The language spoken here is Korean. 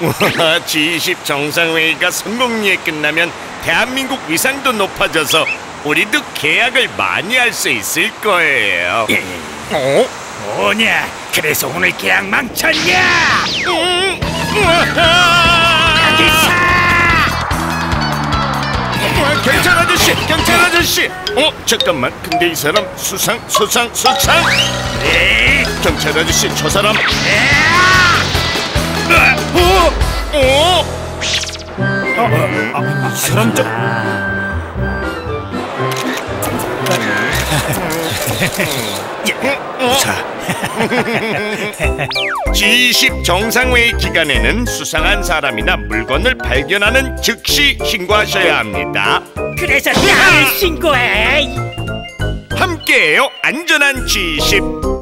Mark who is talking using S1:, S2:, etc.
S1: 우와, G20 정상회의가 성공리에 끝나면 대한민국 위상도 높아져서 우리도 계약을 많이 할 수 있을 거예요. 어?
S2: 뭐냐? 그래서 오늘 계약 망쳤냐?
S1: 음, 우와!
S2: 기사!
S1: 우와, 경찰 아저씨, 경찰 아저씨. 어, 잠깐만. 근데 이 사람 수상, 수상, 수상.
S2: 에이,
S1: 경찰 아저씨, 저 사람. 어,
S2: 사람 좀
S1: G20 정상회의 기간에는 수상한 사람이나 물건을 발견하는 즉시 신고하셔야 합니다.
S2: 그래서 나를 신고해.
S1: 함께해요. 안전한 G20.